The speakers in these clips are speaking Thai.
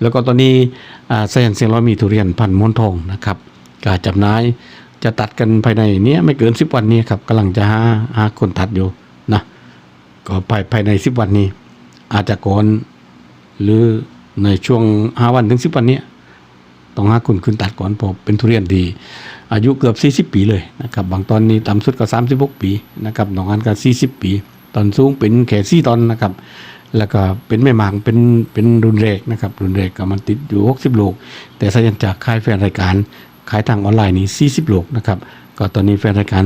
แล้วก็ตอนนี้แซนเสียงร้อยมีทุเรียนพันม้วนทองนะครับการจำหน่ายจะตัดกันภายในเนี้ยไม่เกิน10วันนี้ครับกำลังจะหาหาคนตัดอยู่นะก็ภายภายใน10วันนี้ อาจจะก่อนหรือในช่วง5วันถึง10วันนี้ต้องหาคุณขึ้นตัดก่อนเพราะเป็นทุเรียนดี อายุเกือบ40ปีเลยนะครับบางตอนนี้ต่ำสุดก็36ปีนะครับนอกนั้นก็40ปี ตอนสูงเป็นแค่4ตอนนะครับ แล้วก็เป็นแม่หมางเป็นเป็นรุนแรกนะครับรุนแรกก็มันติดอยู่60โลก แต่สายันจากค่ายแฟนรายการขายทางออนไลน์นี่40โลกนะครับก็ตอนนี้แฟนรายการ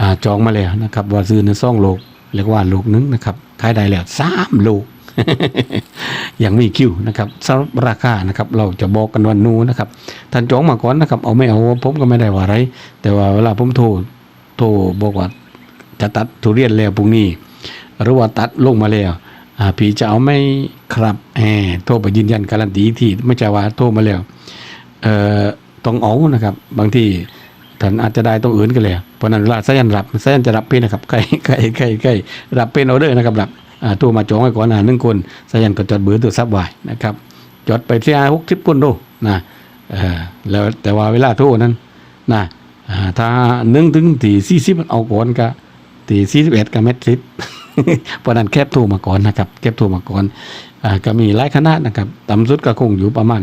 อาจองมาแล้วนะครับว่าซื้อในซ่องโลกเรียกว่าโลกนึงนะครับขายได้แล้ว3โลกยังมีคิวนะครับสำหรับราคานะครับ เราจะบอกกันวันนู้นนะครับท่านจองมาก่อนนะครับ เอาไม่เอาผมก็ไม่ได้ว่าอะไร แต่ว่าเวลาผมโทรโทรบอกว่าจะตัดทุเรียนแล้วพรุ่งนี้หรือว่าตัดลงมาแล้ว อ่าพี่จะเอาไม่ครับแหมโทรไปยืนยันการันตีที่ไม่ใช่ว่าโทรมาแล้วเอ่อต้องเอานะครับ บางที่ท่านอาจจะได้ตรงอื่นกันเลยเพราะนั้นเวลาสายันรับสายันจะรับเป็นนะครับใกล้ใกล้ใกล้ใกล้รับเป็นออเดอร์นะครับรับอ่าโทรมาจองไว้ก่อนหน้าหนึ่งคนสายันก็จดเบอร์ตัวซับไว้นะครับจดไปเสียหกสิบคนดูนะเออแล้วแต่ว่าเวลาโทรนั้นนะอ่าถ้าหนึ่งถึงที่สี่สิบเอาก่อนก็ที่สี่สิบเอ็ดก็เม็ดสิบ เพราะนั้นแคบทรมาก่อนนะครับแคบทรมาก่อนอ่าก็มีหลายคณะนะครับต่ำสุดก็คงอยู่ประมาณ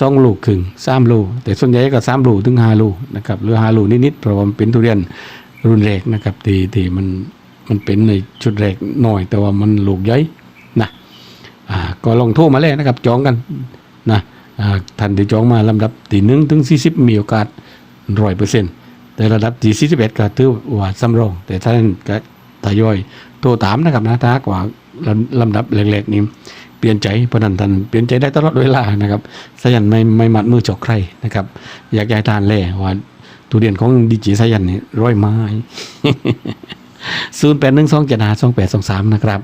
สองลูกครึ่งสามลูกแต่ส่วนใหญ่ก็สามลูกถึงห้าลูกนะครับหรือห้าลูกนิดๆเพราะว่ามันเป็นทุเรียนรุ่นแรกนะครับที่ที่มันมันเป็นในชุดแรกหน่อย แต่ว่ามันลูกใหญ่นะอ่าก็ลองโทรมาเลยนะครับจองกันนะอ่าท่านที่จองมาลำดับที่หนึ่งถึงสี่สิบมีโอกาสร้อยเปอร์เซ็นต์แต่ระดับที่สี่สิบเอ็ดก็ถือว่าสำรอง แต่ท่านก็ ทยอยตัวตามนะครับนะถ้ากว่าลำดับเล็กๆนี้เปลี่ยนใจเพราะนั้นท่านเปลี่ยนใจได้ตลอดเวลานะครับสยันไม่ไม่มัดมือจอกใครนะครับ อยากย้ายทานแล่ว่าทุเรียนของดิจิสยันนี่ร้อยไม้ศูนย์แปดหนึ่งสองเจ็ดห้าสองแปดสองสามนะครับ